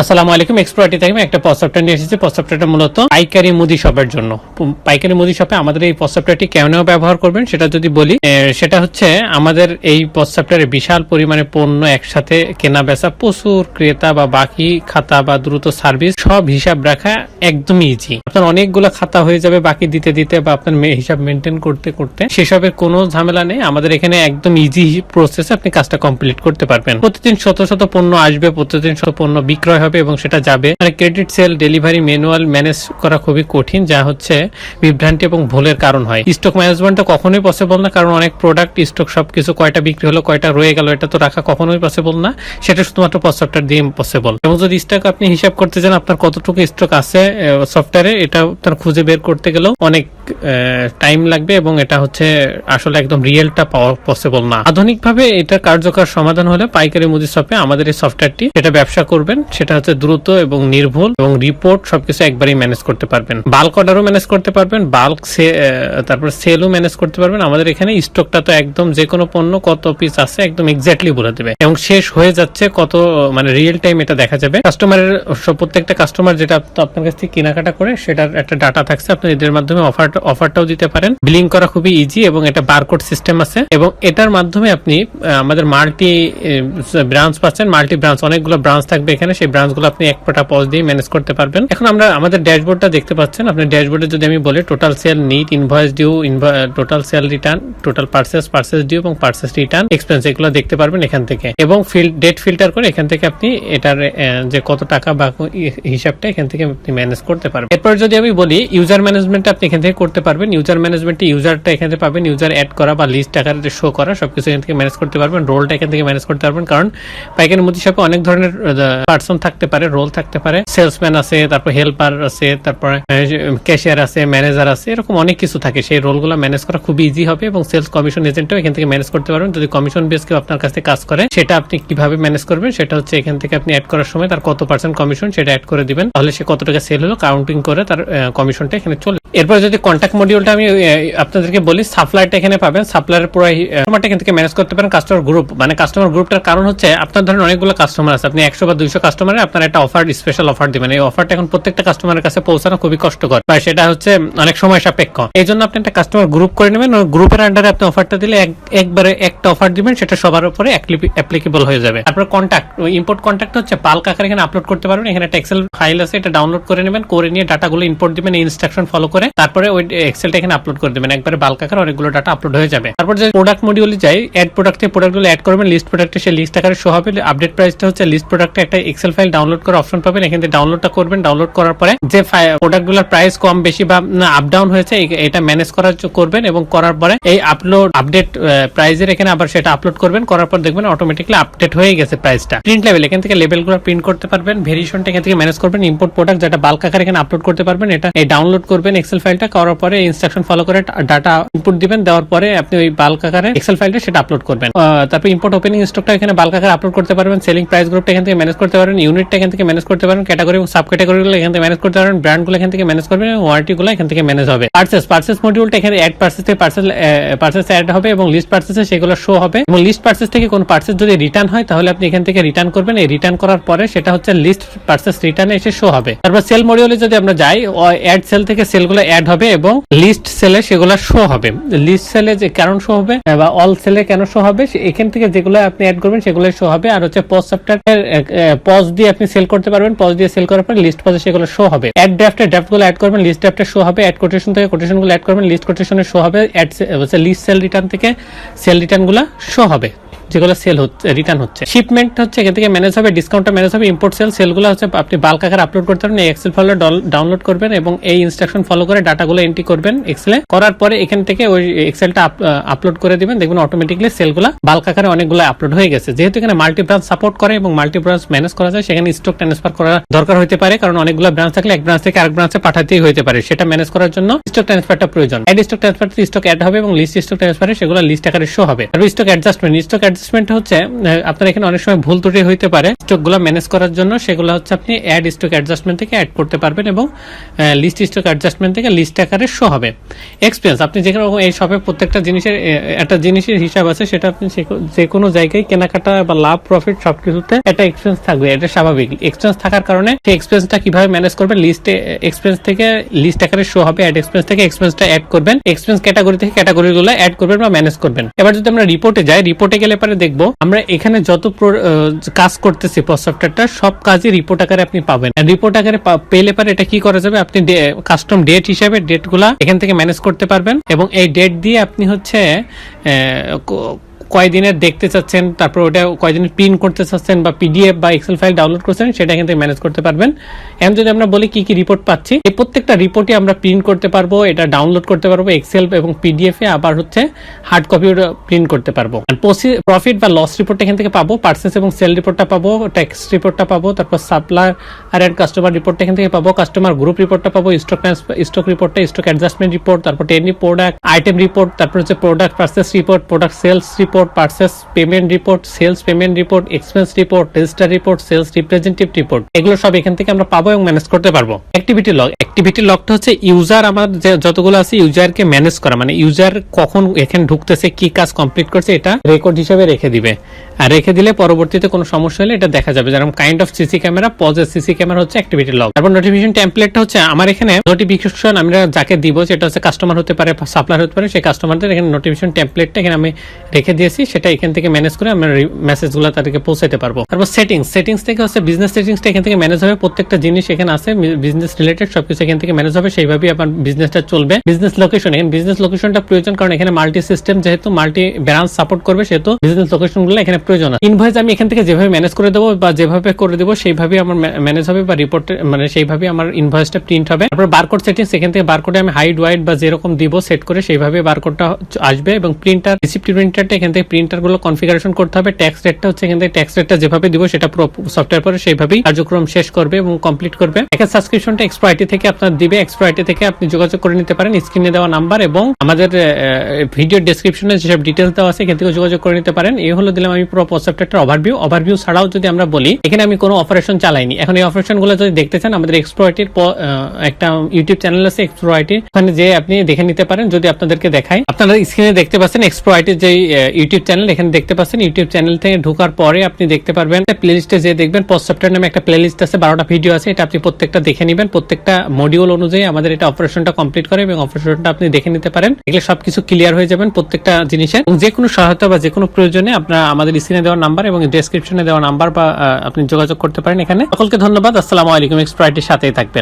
আসসালামু আলাইকুম এক্সপ্লোয়ারটি থেকে আমি একটা পসঅফটওয়্যার নিয়ে এসেছি। পসঅফটওয়্যারটা মূলত পাইকারি মুদি শপের জন্য। পাইকারি মুদি শপে আমাদের এই পসঅফটওয়্যারটি কেন ব্যবহার করবেন সেটা যদি বলি সেটা হচ্ছে আমাদের এই পসঅফটওয়্যারে বিশাল পরিমাণে পণ্য একসাথে কেনা বেচা প্রচুর ক্রেতা বা বাকি খাতা বা দ্রুত সার্ভিস সব হিসাব রাখা একদমই ইজি আপনার অনেকগুলো খাতা হয়ে যাবে বাকি দিতে দিতে বা আপনার হিসাব মেনটেন করতে করতে। সেসবের কোনো ঝামেলা নেই। আমাদের এখানে একদম ইজি প্রসেসে আপনি কাজটা কমপ্লিট করতে পারবেন। প্রতিদিন শত শত পণ্য আসবে, প্রতিদিন শত পণ্য বিক্রয় হবে। এবং সেটা যাবে। মানে credit sale delivery manual manage করা খুবই কঠিন, যা হচ্ছে বিভ্রান্তি এবং ভুলের কারণ হয়। স্টক ম্যানেজমেন্টটা কখনোই পসিবল না, কারণ অনেক প্রোডাক্ট স্টক সবকিছু কয়টা বিক্রি হলো, কয়টা রয়ে গেল, এটা তো রাখা কখনোই পসিবল না। সেটা শুধুমাত্র সফটওয়্যার দিয়ে পসিবল এবং যদি স্টক আপনি হিসাব করতে চান, আপনার কতটুকু স্টক আছে সফটওয়্যারে এটা আপনার খুঁজে বের করতে গেলেও অনেক টাইম লাগবে এবং এটা হচ্ছে আসলে একদম রিয়েলটা পাওয়া পসিবল না। আধুনিকভাবে এটা কার্যকর সমাধান হলে পাইকারি আমাদের এই সফটওয়্যারটি যেটা ব্যবসা করবেন, সেটা হচ্ছে দ্রুত এবং নির্ভুল এবং রিপোর্ট সবকিছু একবারই ম্যানেজ করতে পারবেন। বাল্ক অর্ডারও ম্যানেজ করতে পারবেন বাল্ক তারপর সেলও ম্যানেজ করতে পারবেন। আমাদের এখানে স্টকটা তো একদম যে কোনো পণ্য, কত পিস আছে একদম এক্স্যাক্টলি বলে দেবে। এবং শেষ হয়ে যাচ্ছে কত মানে রিয়েল টাইম এটা দেখা যাবে। কাস্টমারের প্রত্যেকটা কাস্টমার যেটা আপনার কাছ থেকে কেনাকাটা করে, সেটার একটা ডাটা থাকছে। আপনি এদের মাধ্যমে অফার অফারটাও দিতে পারেন। বিলিং করা খুবই ইজি এবং এটা বারকোড সিস্টেম আছে। এবং এটার মাধ্যমে আপনি আমাদের মাল্টি ব্রাঞ্চ পাচ্ছেন। মাল্টি ব্রাঞ্চ অনেকগুলো ব্রাঞ্চ থাকবে এখানে। সেই ব্রাঞ্চগুলো আপনি এক ফোটা পজ দিয়ে ম্যানেজ করতে পারবেন। এখন আমরা আমাদের ড্যাশবোর্ডটা দেখতে পাচ্ছেন। আপনি ড্যাশবোর্ডে যদি আমি বলি total sale net invoice due total sale return total purchase purchase due এবং পার্সেস রিটার্ন এক্সপেন্স এগুলো দেখতে পারবেন এখান থেকে। এবং ডেট ফিল্টার করে এখান থেকে আপনি এটার যে কত টাকা বা হিসাবটা এখান থেকে আপনি ম্যানেজ করতে পারবেন। এরপর যদি আমি বলি ইউজার ম্যানেজমেন্ট আপনি এখান থেকে করতে পারবেন। ইউজার ম্যানেজমেন্টে ইউজারটা এখান থেকে পাবেন। ইউজার অ্যাড করা বা লিস্ট আকারে শো করা, সবকিছু এখান থেকে ম্যানেজ করতে পারবেন। রোলটা এখান থেকে ম্যানেজ করতে পারবেন। কারণ পাইকারি মুদি শপে অনেক ধরনের পার্সন থাকতে পারে রোল থাকতে পারে। সেলসম্যান আছে, তারপর হেল্পার আছে, তারপরে ক্যাশিয়ার আছে ম্যানেজার আছে, এরকম অনেক কিছু থাকে। সেই রোলগুলো ম্যানেজ করা খুবই ইজি হবে এবং সেলস কমিশন এজেন্টও এখান থেকে ম্যানেজ করতে পারবেন। যদি কমিশন বেস কেউ আপনার কাছে কাজ করে, সেটা আপনি কীভাবে ম্যানেজ করবেন? সেটা হচ্ছে এখান থেকে আপনি অ্যাড করার সময় তার কত পার্সেন্ট কমিশন সেটা অ্যাড করে দিবেন। তাহলে সে কত টাকা সেল হলো কাউন্টিং করে তার কমিশনটা এখানে চলে এরপর যদি কন্ট্যাক্ট মডিউলটা আমি আপনাদেরকে বলি সাপ্লাইটা এখানে পাবেন। সাপ্লাইয়ের পুরো কাস্টমারটা এখান থেকে ম্যানেজ করতে পারেন কাস্টমার গ্রুপ মানে কাস্টমার গ্রুপটার কারণ হচ্ছে, আপনার ধরেন অনেকগুলো কাস্টমার আছে। আপনি একশো বা দুইশো কাস্টমারে আপনার একটা অফার স্পেশাল অফার দিবেন। এই অফারটা এখন প্রত্যেকটা কাস্টমারের কাছে পৌঁছানো খুবই কষ্টকর। বা সেটা হচ্ছে অনেক সময় সাপেক্ষ। এই জন্য আপনি একটা কাস্টমার গ্রুপ করে নেবেন। গ্রুপের আন্ডারে আপনি অফারটা দিলে একবারে একটা অফার দিবেন, সেটা সবার উপরে অ্যাপ্লিকেবল হয়ে যাবে। তারপর কন্ট্যাক্ট ইম্পোর্ট কন্ট্যাক্ট হচ্ছে পাল্ক আকারে এখানে আপলোড করতে পারবেন। এখানে একটা এক্সেল ফাইল আছে, এটা ডাউনলোড করে নেবেন, করে নিয়ে ডাটাগুলো ইম্পোর্ট দিবেন ইনস্ট্রাকশন ফলো করে। তারপরে ওই এক্সেলটা এখানে আপলোড করে দেবেন। একবারে বাল্ক আকারে অনেকগুলো ডাটা আপলোড হয়ে যাবে। তারপর যে প্রোডাক্ট মডিউলে যাই অ্যাড প্রোডাক্ট প্রোডাক্টগুলো অ্যাড করবেন লিস্ট প্রোডাক্টে সেই লিস্ট আকারে শো হবে। আপডেট প্রাইসটা হচ্ছে লিস্ট প্রোডাক্টে একটা এক্সেল ফাইল ডাউনলোড করার অপশন পাবেন। এখান থেকে ডাউনলোডটা করবেন। ডাউনলোড করার পরে যে প্রোডাক্টগুলোর প্রাইস কম, বেশি বা আপ ডাউন হয়েছে এটা ম্যানেজ করার করবেন এবং করার পরে এই আপলোড আপডেট প্রাইজের এখানে আবার সেটা আপলোড করবেন। করার পর দেখবেন অটোমেটিকলি আপডেট হয়ে গেছে প্রাইসটা প্রিন্ট লেভেল এখান থেকে লেভেলগুলো প্রিন্ট করতে পারবেন। ভেরিয়েশনটা এখান থেকে ম্যানেজ করবেন। ইম্পোর্ট প্রোডাক্ট যেটা বাল্ক আকারে এখানে আপলোড করতে পারবেন, এটা এই ডাউনলোড করবেন এক্সেল ফাইলটা করার পরে ইনস্ট্রাকশন ফলো করে ডাটা ইনপুট দিবেন, দেওয়ার পরে আপনি ওই বাল্ক আকারে এক্সেল ফাইলটা সেটা আপলোড করবেন। তারপর ইম্পোর্ট ওপেনিং স্টকটা এখানে বাল্ক আকারে আপলোড করতে পারবেন সেলিং প্রাইস গ্রুপটা এখান থেকে ম্যানেজ করতে পারবেন ইউনিটটা এখান থেকে ম্যানেজ করতে পারবেন ক্যাটাগরি এবং সাব ক্যাটাগরিগুলো এখান থেকে ম্যানেজ করতে পারবেন ব্র্যান্ডগুলো এখান থেকে ম্যানেজ করবেন, এবং ওয়ারেন্টিগুলো এখান থেকে ম্যানেজ হবে। পার্সেস পার্সেস মডিউলটা এখানে অ্যাড পার্সেস থেকে পার্সেল পার্সেস অ্যাড হবে এবং লিস্ট পার্সেসে সেগুলো শো হবে। এবং লিস্ট পার্সেস থেকে কোন পার্সেস যদি রিটার্ন হয়, তাহলে আপনি এখান থেকে রিটার্ন করবেন। এই রিটার্ন করার পরে সেটা হচ্ছে লিস্ট পার্সেস রিটার্নে এসে শো হবে। তারপর সেল মডিউলে যদি আমরা যাই অ্যাড সেল থেকে সেলগুলো অ্যাড হবে এবং লিস্ট সেলে সেগুলো শো হবে। লিস্ট সেলে যে কারণ শো হবে বা অল সেলে কেন শো হবে এখান থেকে যেগুলো আপনি অ্যাড করবেন সেগুলো শো হবে। আর হচ্ছে পজ সফটওয়্যার পজ দিয়ে আপনি সেল করতে পারবেন। পজ দিয়ে সেল করার পর লিস্ট পজে সেগুলো শো হবে। অ্যাড ড্রাফটে গুলো অ্যাড করবেন লিস্ট ড্রাফটে শো হবে। অ্যাড কোটেশন থেকে কোটেশনগুলো অ্যাড করবেন লিস্ট কোটেশনে শো হবে। অ্যাড লিস্ট সেল রিটার্ন থেকে সেল রিটার্নগুলো শো হবে। যেগুলো সেল হচ্ছে রিটার্ন হচ্ছে। শিপমেন্ট হচ্ছে, এখান থেকে ম্যানেজ হবে ডিসকাউন্টটা ম্যানেজ হবে ইম্পোর্ট সেল সেলগুলো হচ্ছে, আপনি বাল্ক আকারে আপলোড করতে পারবেন, এই এক্সেল ফাইলে ডাউনলোড করবেন এবং এই ইনস্ট্রাকশন ফলো করে ডাটাগুলো এন্ট্রি করবেন এক্সেলে করার পরে এখান থেকে ওই এক্সেলটা আপলোড করে দিবেন, দেখবেন অটোমেটিকলি সেলগুলো বাল্ক আকারে অনেকগুলো আপলোড হয়ে গেছে। যেহেতু এখানে মাল্টি ব্রাঞ্চ সাপোর্ট করে এবং মাল্টি ব্রাঞ্চ ম্যানেজ করা যায়, সেখানে স্টক ট্রান্সফার করা দরকার হতে পারে, কারণ অনেকগুলো ব্রাঞ্চ থাকলে এক ব্রাঞ্চ থেকে আরেক ব্রাঞ্চে পাঠাতেই হতে পারে, সেটা ম্যানেজ করার জন্য স্টক ট্রান্সফারটা প্রয়োজন। Add stock transfer stock add হবে এবং লিস্ট স্টক ট্রান্সফারে সেগুলো লিস্ট আকারে শো হবে। আর স্টক অ্যাডজাস্টমেন্ট স্টক অ্যাডজাস্টমেন্ট হচ্ছে আপনার এখানে অনেক সময় ভুল ত্রুটি হইতে পারে। স্টকগুলো ম্যানেজ করার জন্য সেগুলো হচ্ছে আপনি অ্যাড স্টক অ্যাডজাস্টমেন্ট থেকে অ্যাড করতে পারবেন এবং লিস্ট স্টক অ্যাডজাস্টমেন্ট থেকে লিস্ট আকারে শো হবে। এক্সপেন্স আপনি যে কোনো এই শপে প্রত্যেকটা জিনিসের একটা জিনিসের হিসাব আছে, সেটা আপনি যে কোনো জায়গায় কেনাকাটা বা লাভ প্রফিট সবকিছুতে একটা এক্সপেন্স থাকবে, এটা স্বাভাবিক। এক্সপেন্স থাকার কারণে সেই এক্সপেন্সটা কীভাবে ম্যানেজ করবেন লিস্টে এক্সপেন্স থেকে লিস্ট আকারে শো হবে অ্যাড এক্সপেন্স থেকে এক্সপেন্সটা অ্যাড করবেন। এক্সপেন্স ক্যাটাগরি থেকে ক্যাটাগরিগুলো অ্যাড করবেন বা ম্যানেজ করবেন। এবার যদি আমরা রিপোর্টে যাই রিপোর্টে গেলে পরে দেখব। আমরা এখানে যত কাজ করতেছি পোস্ট সফটওয়্যারটা সব কাজই রিপোর্ট আকারে আপনি পাবেন। রিপোর্ট আকারে পেলে পারে এটা কি করা যাবে? আপনি কাস্টম ডেট হিসাবে ডেটগুলা এখান থেকে ম্যানেজ করতে পারবেন। এবং এই ডেট দিয়ে আপনি হচ্ছে কয়দিনের দেখতে চাচ্ছেন, তারপর ওটা কয়দিনের প্রিন্ট করতে চাচ্ছেন বা পিডিএফ বা এক্সেল ফাইল ডাউনলোড করছেন, সেটা এখান থেকে ম্যানেজ করতে পারবেন। এখন যদি আমরা বলি কি কি রিপোর্ট পাচ্ছি, এই প্রত্যেকটা রিপোর্টই আমরা প্রিন্ট করতে পারব, এটা ডাউনলোড করতে পারব এক্সেল এবং পিডিএফ এ, আবার হচ্ছে হার্ড কপিও প্রিন্ট করতে পারব। প্রফিট বা লস রিপোর্ট এখান থেকে পাবো পার্সেস এবং সেল রিপোর্টটা পাবো ট্যাক্স রিপোর্টটা পাবো, তারপর সাপ্লায়ার আর এন্ড কাস্টমার রিপোর্টটা এখান থেকে পাবো কাস্টমার গ্রুপ রিপোর্টটা পাবো স্টক স্টক রিপোর্টটা স্টক অ্যাডজাস্টমেন্ট রিপোর্ট তারপর টেনি প্রোডাক্ট আইটেম রিপোর্ট তারপর হচ্ছে product purchase report product sales report purchase payment report sales payment report expense report register report sales representative report এগুলো সব এখান থেকে আমরা পাবো এবং ম্যানেজ করতে পারব। অ্যাক্টিভিটি লগ অ্যাক্টিভিটি লগটা হচ্ছে ইউজার আমার যতগুলো আছে ইউজারকে ম্যানেজ করা মানে ইউজার কখন এখানে ঢুকতেছে, কি কাজ কমপ্লিট করছে, এটা রেকর্ড হিসেবে রেখে দিবে। আর রেখে দিলে পরবর্তীতে কোনো সমস্যা হলে এটা দেখা যাবে। যেরকম কাইন্ড অফ সিসি ক্যামেরা পজের সিসি ক্যামেরা হচ্ছে অ্যাক্টিভিটি লগ তারপর নোটিফিকেশন টেমপ্লেটটা হচ্ছে আমার এখানে নোটিফিকেশন আমরা যাকে দিব, সেটা হচ্ছে কাস্টমার হতে পারে সাপ্লায়ার হতে পারে, সেই কাস্টমারদের এখানে নোটিফিকেশন টেমপ্লেটটা এখানে আমি রেখে দিয়েছি, সেটা এখান থেকে ম্যানেজ করে আমরা মেসেজগুলো তাদেরকে পৌঁছাতে পারব। তারপর সেটিংস সেটিংস থেকে হচ্ছে বিজনেস সেটিংসটা এখান থেকে ম্যানেজ হবে। প্রত্যেকটা জিনিস এখানে আছে বিজনেস রিলেটেড সবকিছু এখান থেকে ম্যানেজ হবে। সেইভাবেই আপনার বিজনেসটা চলবে। বিজনেস লোকেশন এখানে বিজনেস লোকেশনটা প্রয়োজন কারণ এখানে মাল্টি সিস্টেম যেহেতু মাল্টি ব্রাঞ্চ সাপোর্ট করবে, সেহেতু বিজনেস লোকেশনগুলো এখানে প্রয়োজন ইনভয়েস আমি এখান থেকে যেভাবে ম্যানেজ করে দেবো বা যেভাবে করে দেবো সেইভাবে আমার ম্যানেজ হবে বা রিপোর্ট মানে সেইভাবে আমার ইনভয়েসটা প্রিন্ট হবে। তারপর বারকোড সেটিংস এখান থেকে বারকোডে আমি হাইড ওয়াইড বা যেরকম দিব সেট করে সেইভাবে বারকোডটা আসবে এবং প্রিন্টার রিসিপ্ট প্রিন্টারটা এখান থেকে প্রিন্টারগুলো কনফিগারেশন করতে হবে। ট্যাক্স রেটটা হচ্ছে এখান থেকে ট্যাক্স রেটটা যেভাবে দিব সেটা পুরো সফটওয়্যার পরে সেইভাবেই কার্যক্রম শেষ করবে এবং কমপ্লিট করবে। একটা সাবস্ক্রিপশনটা এক্সপ্রাইটি থেকে আপনার দিবে। এক্সপ্রাইটি থেকে আপনি যোগাযোগ করে নিতে পারেন। স্ক্রিনে দেওয়া নাম্বার এবং আমাদের ভিডিও ডেসক্রিপশনে যেসব ডিটেলস দেওয়া আছে, এখান থেকে যোগাযোগ করে নিতে পারেন। এই হলো দিলাম আমি পুরো সফটওয়্যারটার ওভারভিউ ওভারভিউ ছাড়াও যদি আমরা বলি, এখানে আমি কোনো অপারেশন চালাইনি। এখন এই অপারেশনগুলো যদি দেখতে চান, আমাদের এক্সপ্রয়টির একটা ইউটিউব চ্যানেল আছে এক্সপ্রয়টি ওখানে যে আপনি দেখে নিতে পারেন। যদি আপনাদেরকে দেখায়, আপনারা স্ক্রিনে দেখতে পাচ্ছেন এক্সপ্রয়টির যে চ্যানেল এখানে দেখতে পাচ্ছেন ইউটিউব চ্যানেল থেকে ঢোকার পরে আপনি দেখতে পারবেন। প্লেলিস্টে যে দেখবেন সফটওয়্যার নামে একটা প্লেলিস্ট আছে, বারোটা ভিডিও আছে, এটা আপনি প্রত্যেকটা দেখে নেবেন। প্রত্যেকটা মডিউল অনুযায়ী আমাদের এটা অপারেশনটা কমপ্লিট করে এবং অপারেশনটা আপনি দেখে নিতে পারেন। এগুলো সবকিছু ক্লিয়ার হয়ে যাবেন প্রত্যেকটা জিনিসের যে কোনো সহায়তা বা যে কোনো প্রয়োজনে আপনারা আমাদের স্ক্রিনে দেওয়া নাম্বার এবং ডেসক্রিপশনে দেওয়া নাম্বার বা আপনি যোগাযোগ করতে পারেন এখানে। সকলকে ধন্যবাদ, আসসালামু আলাইকুম এক্সপ্রাইটির সাথেই থাকবেন।